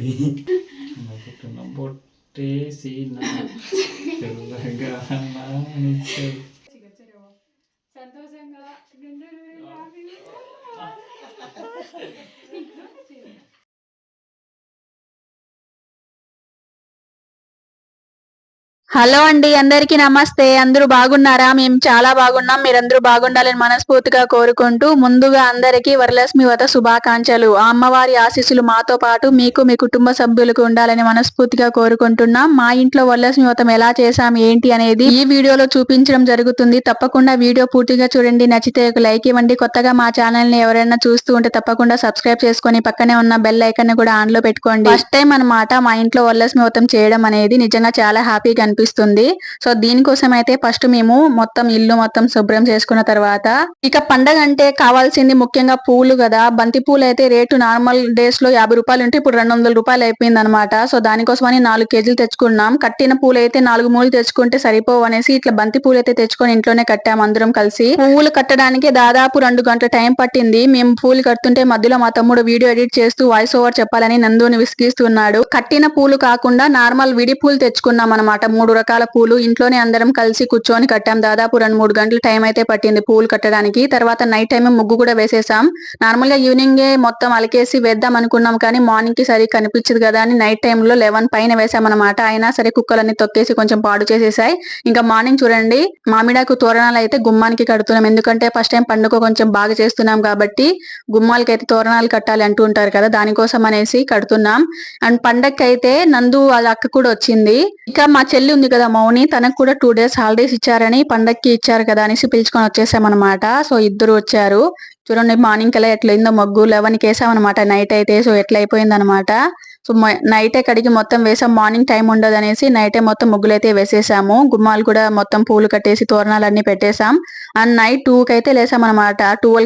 చెప్పి పుట్టిన బొట్టేసిన తెల్లగా నానిచ్చే. సంతోషంగా hello అండి అందరికీ నమస్తే. అందరూ బాగున్నారా? మేము చాలా బాగున్నాం. మీరందరూ బాగుండాలని మనస్ఫూర్తిగా కోరుకుంటూ ముందుగా అందరికీ వరలక్ష్మి వ్రత శుభాకాంక్షలు. అమ్మవారి ఆశీస్సులు మాతో పాటు మీకు మీ కుటుంబ సభ్యులకు ఉండాలని మనస్ఫూర్తిగా కోరుకుంటున్నాం. మా ఇంట్లో వరలక్ష్మి వ్రతం ఎలా చేశాం ఏంటి అనేది ఈ వీడియోలో చూపించడం జరుగుతుంది. తప్పకుండా వీడియో పూర్తిగా చూడండి. నచ్చితే ఒక లైక్ ఇవ్వండి. కొత్తగా మా ఛానల్ని ఎవరైనా చూస్తూ ఉంటే తప్పకుండా సబ్స్క్రైబ్ చేసుకొని పక్కనే ఉన్న బెల్ ఐకన్ కూడా ఆన్లో పెట్టుకోండి. ఫస్ట్ టైం అన్నమాట మా ఇంట్లో వరలక్ష్మి వ్రతం చేయడం అనేది. నిజంగా చాలా హ్యాపీగా అనిపిస్తుంది సో దీనికోసం అయితే ఫస్ట్ మేము మొత్తం ఇల్లు మొత్తం శుభ్రం చేసుకున్న తర్వాత ఇక పండగ అంటే కావాల్సింది ముఖ్యంగా పూలు కదా. బంతి పూలు అయితే రేటు నార్మల్ డేస్లో యాభై రూపాయలు ఉంటే ఇప్పుడు రెండు వందల రూపాయలు అయిపోయింది అనమాట సో దానికోసమని నాలుగు కేజీలు తెచ్చుకున్నాం. కట్టిన పూలు అయితే నాలుగు మూలు తెచ్చుకుంటే సరిపోవు అనేసి ఇట్లా బంతి పూలు అయితే తెచ్చుకొని ఇంట్లోనే కట్టాం అందరం కలిసి. పూలు కట్టడానికి దాదాపు రెండు గంటల టైం పట్టింది. మేము పూలు కడుతుంటే మధ్యలో మా తమ్ముడు వీడియో ఎడిట్ చేస్తూ వాయిస్ ఓవర్ చెప్పాలని నందుని విసిగిస్తున్నాడు. కట్టిన పూలు కాకుండా నార్మల్ విడి పూలు తెచ్చుకున్నాం అనమాట మూడు రకాల పూలు. ఇంట్లోనే అందరం కలిసి కూర్చొని కట్టాం. దాదాపు రెండు మూడు గంటల టైం అయితే పట్టింది పూలు కట్టడానికి. తర్వాత నైట్ టైం ముగ్గు కూడా వేసేసాం. నార్మల్గా ఈవినింగ్ మొత్తం అలకేసి వేద్దాం అనుకున్నాం కానీ మార్నింగ్కి సరిగ్గా కనిపించదు కదా అని నైట్ టైంలో లెవెన్ పైన వేసామన్నమాట. అయినా సరే కుక్కలన్నీ తొక్కేసి కొంచెం పాడు చేసేసాయి. ఇంకా మార్నింగ్ చూడండి మామిడాకు తోరణాలు అయితే గుమ్మానికి కడుతున్నాం. ఎందుకంటే ఫస్ట్ టైం పండుగ కొంచెం బాగా చేస్తున్నాం కాబట్టి గుమ్మాలకి అయితే తోరణాలు కట్టాలి అంటూ ఉంటారు కదా దానికోసం అనేసి కడుతున్నాం. అండ్ పండగకి అయితే నందు వాళ్ళ అక్క కూడా వచ్చింది. ఇంకా మా చెల్లి ఉంది కదా మౌని తనకు కూడా టూ డేస్ హాలిడేస్ ఇచ్చారని పండక్కి ఇచ్చారు కదా అనేసి పిలుచుకొని వచ్చేసామన్నమాట. సో ఇద్దరు వచ్చారు. చూడండి మార్నింగ్ కల్లా ఎట్లయిందో మగ్గు. లెవెన్కి వేసామన్నమాట నైట్ అయితే సో ఎట్లా అయిపోయింది సో నైటే కడిగి మొత్తం వేసాం. మార్నింగ్ టైం ఉండదు అనేసి నైటే మొత్తం ముగ్గులు అయితే వేసేసాము. గుమ్మాలు కూడా మొత్తం పూలు కట్టేసి తోరణాలు అన్ని పెట్టేశాం అండ్ నైట్ టూకి అయితే లేసాం అనమాట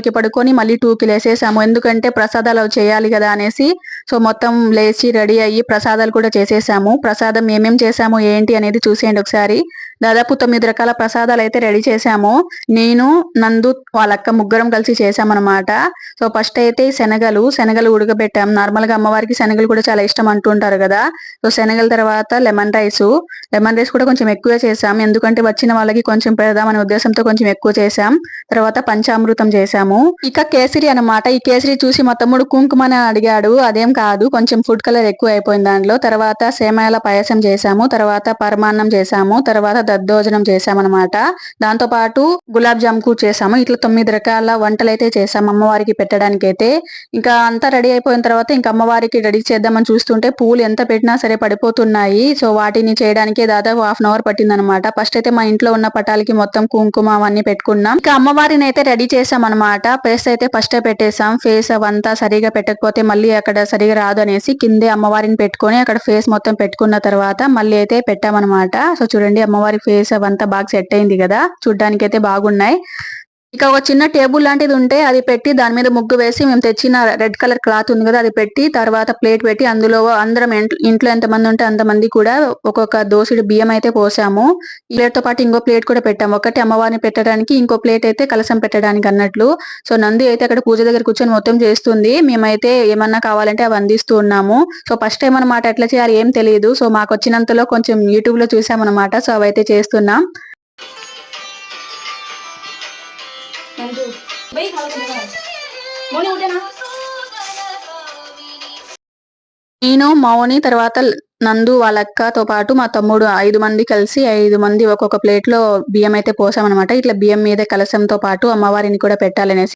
కి పడుకొని మళ్ళీ టూకి లేసేసాము. ఎందుకంటే ప్రసాదాలు అవి చేయాలి కదా అనేసి సో మొత్తం లేచి రెడీ అయ్యి ప్రసాదాలు కూడా చేసేసాము. ప్రసాదం ఏమేం చేసాము ఏంటి అనేది చూసేయండి ఒకసారి. దాదాపు తొమ్మిది రకాల ప్రసాదాలు అయితే రెడీ చేశాము. నేను నందు వాళ్ళక్క ముగ్గురం కలిసి చేశామన్నమాట. సో ఫస్ట్ అయితే శనగలు శనగలు ఉడకబెట్టాం. నార్మల్గా అమ్మవారికి శనగలు కూడా చాలా ఇష్టం అంటుంటారు కదా. సో శనగల తర్వాత లెమన్ రైస్. లెమన్ రైస్ కూడా కొంచెం ఎక్కువ చేసాం ఎందుకంటే వచ్చిన వాళ్ళకి కొంచెం పెడదామనే ఉద్దేశంతో కొంచెం ఎక్కువ చేసాం తర్వాత పంచామృతం చేసాము ఇక కేసరి అన్నమాట. ఈ కేసరి చూసి మా తమ్ముడు కుంకుమని అడిగాడు. అదేం కాదు కొంచెం ఫుడ్ కలర్ ఎక్కువ అయిపోయింది దాంట్లో. తర్వాత సేమాయాల పాయసం చేసాము తర్వాత పరమాన్నం చేసాము తర్వాత దద్దోజనం చేసామన్నమాట దాంతో పాటు గులాబ్ జామ్ కూడా చేసాము ఇట్లా తొమ్మిది రకాల వంటలు అయితే చేసాము అమ్మవారికి పెట్టడానికి అయితే ఇంకా అంతా రెడీ అయిపోయిన తర్వాత ఇంకా అమ్మవారికి రెడీ చేద్దామని చూస్తుంటే పూలు ఎంత పెట్టినా సరే పడిపోతున్నాయి. సో వాటిని చేయడానికి దాదాపు హాఫ్ అన్ అవర్ పట్టిందనమాట ఫస్ట్ అయితే మా ఇంట్లో ఉన్న పటాలకి మొత్తం కుంకుమ అవన్నీ పెట్టుకున్నాం. ఇంకా అమ్మవారిని అయితే రెడీ చేసాం అనమాట ఫేస్ అయితే ఫస్టే పెట్టేసాం ఫేస్ అవంతా సరిగా పెట్టకపోతే మళ్ళీ అక్కడ సరిగా రాదు అనేసి కిందే అమ్మవారిని పెట్టుకొని అక్కడ ఫేస్ మొత్తం పెట్టుకున్న తర్వాత మళ్ళీ అయితే పెట్టామన్నమాట. సో చూడండి అమ్మవారి ఫేస్ అవంతా బాగా సెట్ అయింది కదా. చూడ్డానికి అయితే బాగున్నాయి. ఇక ఒక చిన్న టేబుల్ లాంటిది ఉంటే అది పెట్టి దాని మీద ముగ్గు వేసి మేము తెచ్చిన రెడ్ కలర్ క్లాత్ ఉంది కదా అది పెట్టి తర్వాత ప్లేట్ పెట్టి అందులో అందరం ఇంట్లో ఎంతమంది ఉంటే అంతమంది కూడా ఒక్కొక్క దోశడు బియ్యం అయితే పోసాము. ఈ ప్లేట్తో పాటు ఇంకో ప్లేట్ కూడా పెట్టాము. ఒకటి అమ్మవారిని పెట్టడానికి ఇంకో ప్లేట్ అయితే కలసం పెట్టడానికి అన్నట్లు. సో నంది అయితే అక్కడ పూజ దగ్గర కూర్చొని మొత్తం చేస్తుంది. మేమైతే ఏమన్నా కావాలంటే అవి అందిస్తూ ఉన్నాము. సో ఫస్ట్ టైం అనమాట ఎట్లా చేయాలి ఏం తెలియదు. సో మాకు వచ్చినంతలో కొంచెం యూట్యూబ్లో చూసామన్నమాట. సో అవైతే చేస్తున్నాం. నేను మౌని తర్వాత నందు వాళ్ళ అక్కతో పాటు మా తమ్ముడు ఐదు మంది కలిసి ఐదు మంది ఒక్కొక్క ప్లేట్లో బియ్యం అయితే పోసామన్నమాట. ఇట్లా బియ్యం మీద కలసంతో పాటు అమ్మవారిని కూడా పెట్టాలనేసి.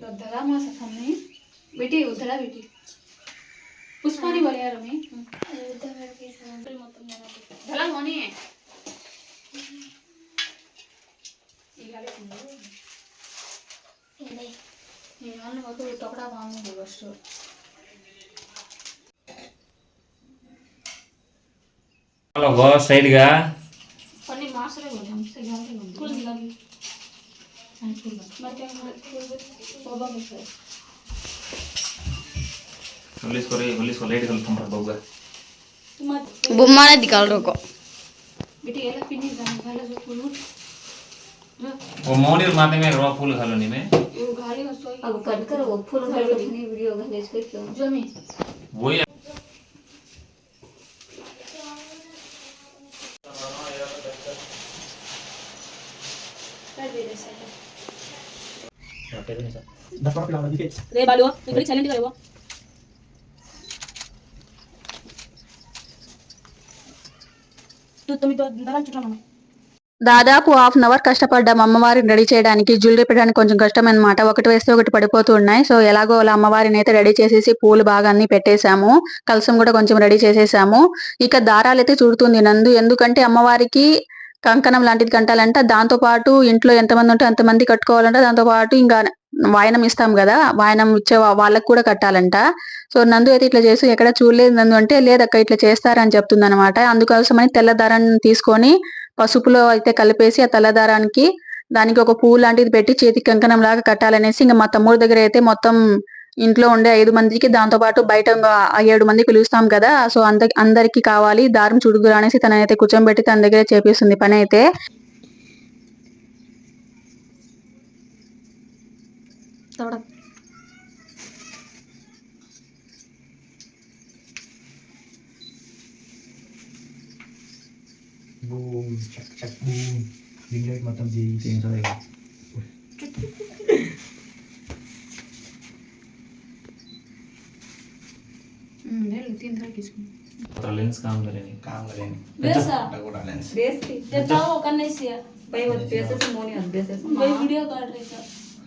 धरा मासा खाणे बेटी उधरा बेटी पुष्पानी बोले यार मी चला होणे टोकडा भाव गोष्ट గో స్ట్రైట్గా కొన్ని మాసరే होगा पुलिस को को बुम्मा ने निकाल वो मोनिर माते में रो फूल खालो नी में अब कट करो वो फूल खालो दिखने वीडियो घाले इसको क्यों जो मैं वो ही कर दे रहे को नहीं वीडियो का भेज के क्यों ಜಮಿ वही రే బాలు ఇక్కడ సైలెంట్ గా రేవో తు తుమ్మి తో దరాలు చుట్టాను దాదాపు హాఫ్ అన్ అవర్ కష్టపడ్డాం అమ్మవారిని రెడీ చేయడానికి జ్యువెలరీ పెట్టడానికి కొంచెం కష్టమన్నమాట ఒకటి వేస్తే ఒకటి పడిపోతూ ఉన్నాయి సో ఎలాగో అలా అమ్మవారిని అయితే రెడీ చేసేసి పూలు బాగా అన్ని పెట్టేశాము కలసం కూడా కొంచెం రెడీ చేసేసాము ఇక దారాలు అయితే చుడుతుంది నందు ఎందుకంటే అమ్మవారికి కంకణం లాంటిది కట్టాలంట దాంతో పాటు ఇంట్లో ఎంతమంది ఉంటే అంతమంది కట్టుకోవాలంట దాంతో పాటు ఇంకా వాయనం ఇస్తాం కదా వాయనం ఇచ్చే వాళ్ళకు వాళ్ళకి కూడా కట్టాలంట. సో నందు అయితే ఇట్లా చేసి ఎక్కడ చూడలేదు నందు అంటే లేదక్క ఇట్లా చేస్తారని చెప్తుంది అనమాట అందుకోసమని తెల్లదారాన్ని తీసుకొని పసుపులో అయితే కలిపేసి ఆ తెల్లదారానికి దానికి ఒక పువ్వు లాంటిది పెట్టి చేతికి కంకణం లాగా కట్టాలనేసి ఇంకా మా తమ్ముడు దగ్గర అయితే మొత్తం ఇంట్లో ఉండే ఐదు మందికి దాంతో పాటు బయట ఏడు మంది పిలుస్తాం కదా సో అంద అందరికి కావాలి దారం చుడుగురు అనేసి తనైతే కూర్చోబెట్టి తన దగ్గర చేపిస్తుంది పని అయితే. सड़क boom, चक चक boom Bigla matang di tingin sa iyo. Lens काम करेंगे काम करेंगे बेसा लगोड़ा लेंस बेस थी जब ताओ करने से भाई वो बेसे से मोनी और से भाई वीडियो कर रहे थे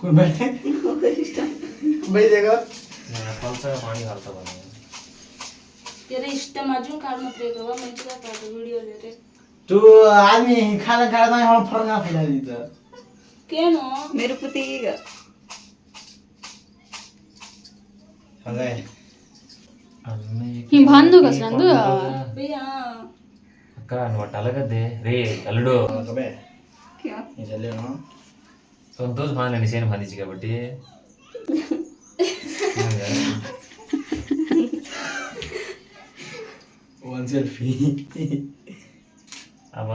कोण माहिती का पाणी घालतो ఇష్టం అర్జున్ కారణం మంచిగా కాదు వీడియో तू आम्ही खाना खायला नाही मला फरक नाही तिथं కేను మెరుపు తీగ हंगाय ಹಿಂಗೆ ಬಂದು ಕಸ ನಂದು బియ్యా ಅಕ್ಕ నువ్వు అట్ట అలగద్దే రే అల్లుడు బే ఇది వెళ్ళాను సంతోష్ మాలని సేన బంధించి కాబట్టి One selfie. అవ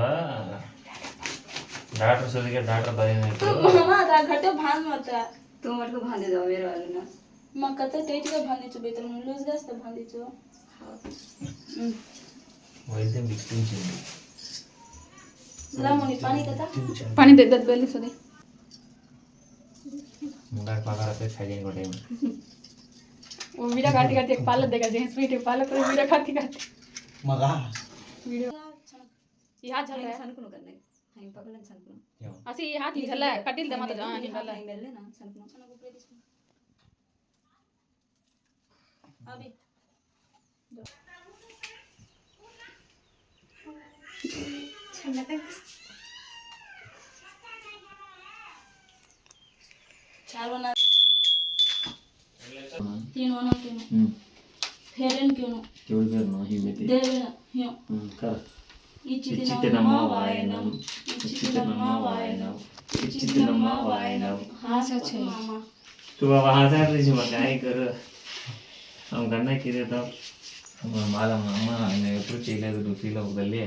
డాక్టర్ చదివిగా డాక్టర్ భయం मामा आता घट्ट भान मत तू मत को बांध दो मेरे वाले ना मग कत टेट का भांदीचो बेतर लूज जास्त भांदीचो వైద్యం విక్టించింది जरा मोनी पाणी कता पाणी देतात बेली सुदे मुंगार पागल आते पे साइलेंट कोटे में वो वीडियो काटी काटी एक पालक देखा जेंस वीडियो पालक पर वीडियो काटी काटी। मगा। वीडियो। यहाँ चल रहा है। सन को करने हाँ। पकड़न सन को असि यहाँ ही चल रहा है कटिल दे मत हाँ हिल रहा है। मेले ना सन को सन को प्रेडिस अभी ठंडा क्यों नो ఎవరి పేరు నా హిమతి देवेना ह्यो ఇచ్చితినమ్మ వాయనం ఇచ్చితినమ్మ వాయనం ఇచ్చితినమ్మ వాయనం हाँ सच है मामा तू बाबा हजार रही मग काय कर हम गन्ना की देता మాల అమ్మ నేను ఎప్పుడు చేయలేదు నువ్వు ఫీల్ అవ్వగలి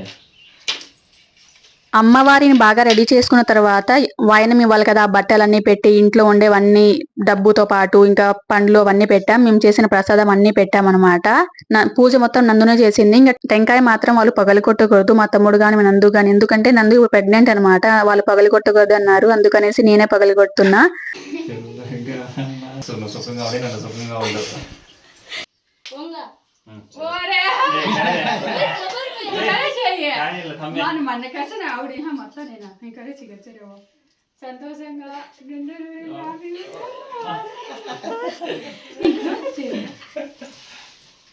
అమ్మవారిని బాగా రెడీ చేసుకున్న తర్వాత వాయనం ఇవ్వాలి కదా ఆ బట్టలన్నీ పెట్టి ఇంట్లో ఉండేవన్నీ డబ్బుతో పాటు ఇంకా పండ్లు అవన్నీ పెట్టాం. మేము చేసిన ప్రసాదం అన్ని పెట్టామన్నమాట. నా- పూజ మొత్తం నందునే చేసింది. ఇంకా టెంకాయ మాత్రం వాళ్ళు పగలు కొట్టకూడదు మా తమ్ముడు మా నందు గాని ఎందుకంటే నందు ప్రెగ్నెంట్ అన్నమాట. వాళ్ళు పగలు కొట్టకూడదు అన్నారు. అందుకనేసి నేనే పగలు కొడుతున్నా సుఖంగా ఉండి నన్ను సుఖంగా ఉండదు పోంగా ఓరే ನಾನು ಮೊನ್ನೆ ಕಳ್ಸನ ಅವ್ಡಿ ಹಾ ಮತ್ತ ನೀನ ನೀ ಕರೆ ಸಿಗಚ್ಚರೇವ ಸಂತೋಷಂಗ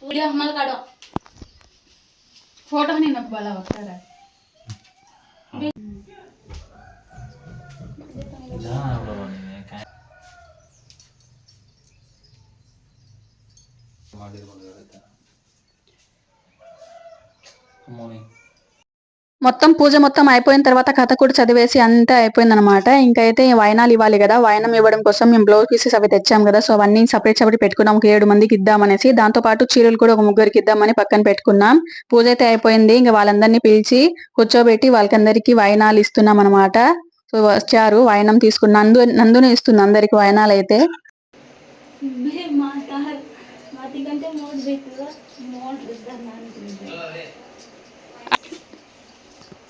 వీడియో మళ్ళీ కాడు ಫೋಟೋ ನೀನು ಬಲ ಹೋಗ್ತಾರ మొత్తం పూజ మొత్తం అయిపోయిన తర్వాత కథ కూడా చదివేసి అంతా అయిపోయిందనమాట ఇంకైతే వాయినాలు ఇవ్వాలి కదా వాయినం ఇవ్వడం కోసం మేము బ్లౌజ్ పీసెస్ అవి తెచ్చాం కదా సో అవన్నీ సపరేట్ సపరేట్ పెట్టుకున్నాం. ఒక ఏడు మందికి ఇద్దామనేసి పాటు చీరలు కూడా ఒక ముగ్గురికి ఇద్దామని పక్కన పెట్టుకున్నాం. పూజ అయితే అయిపోయింది. ఇంకా వాళ్ళందరినీ పిలిచి కూర్చోబెట్టి వాళ్ళకందరికీ వాయినాలు ఇస్తున్నాం అనమాట సో వచ్చారు వాయినం తీసుకున్న నందు నందునే ఇస్తుంది అందరికి వాయినాలు అయితే.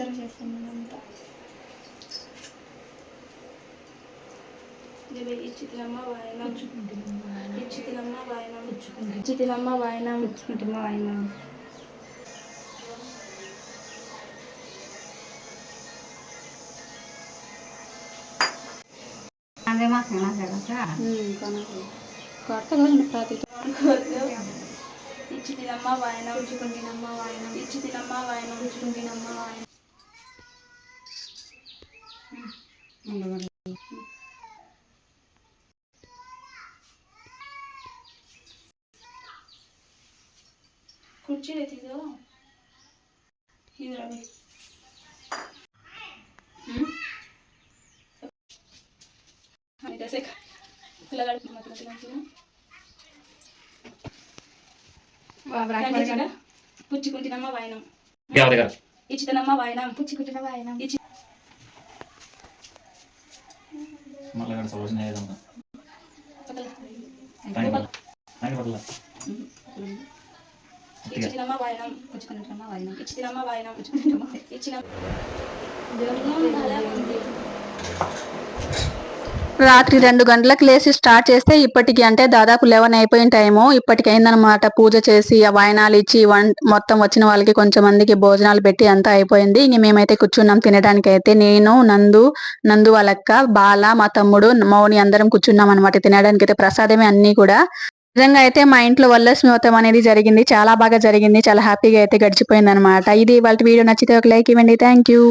అబ్జర్వ్ చేస్తున్నాను ఇచ్చితినమ్మ వాయనం. ఇచ్చితినమ్మ వాయనం. ఇచ్చితినమ్మ వాయనం. ఇచ్చుకుంటున్న వాయనం ఇచ్చితినమ్మ వాయనం. ఇచ్చుకుంటున్నమ్మ వాయనం. ఇచ్చితినమ్మ వాయనం. ఇచ్చుకుంటున్నమ్మ వాయనం. ఇది రవి పిల్లగాడు పుచ్చుకుంటున్నమ్మ వాయనం. ఇచ్చితనమ్మ వాయనం. పుచ్చుకుంటున్న వాయనం. ఇచ్చి మళ్ళీ అక్కడ సొల్యూషన్ ఏదమ్మా ఆయన పట్ల ఇచ్చితనమ్మ వాయనం పుచ్చుకుంటున్నమ్మ వాయనం ఇచ్చితనమ్మ వాయనం ఇచ్చిన రాత్రి రెండు గంటలకు లేచి స్టార్ట్ చేస్తే ఇప్పటికి అంటే దాదాపు లెవెన్ అయిపోయిన టైము. ఇప్పటికైందనమాట పూజ చేసి ఆ వాయనాలు ఇచ్చి వన్ మొత్తం వచ్చిన వాళ్ళకి కొంచెం మందికి భోజనాలు పెట్టి అంతా అయిపోయింది. ఇంక మేమైతే కూర్చున్నాం తినడానికి అయితే నేను నందు నందు వాళ్ళక్క బాల మా తమ్ముడు మౌని అందరం కూర్చున్నాం అనమాట తినడానికి అయితే ప్రసాదమే అన్ని కూడా. నిజంగా అయితే మా ఇంట్లో వల్లక్ష్మి వ్రతం అనేది జరిగింది. చాలా బాగా జరిగింది. చాలా హ్యాపీగా అయితే గడిచిపోయింది అనమాట ఇది వాళ్ళ వీడియో నచ్చితే ఒక లైక్ ఇవ్వండి. Thank you.